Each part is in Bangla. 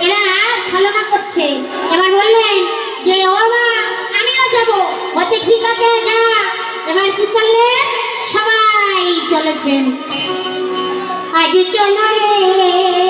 এরা ছলনা করছে। এবার বললেন যে ও মা, আমিও যাব। বলছে, ঠিক আছে, যা। এবার কি করলে? সবাই চলেছেন। আজ চলো রে।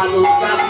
falo pra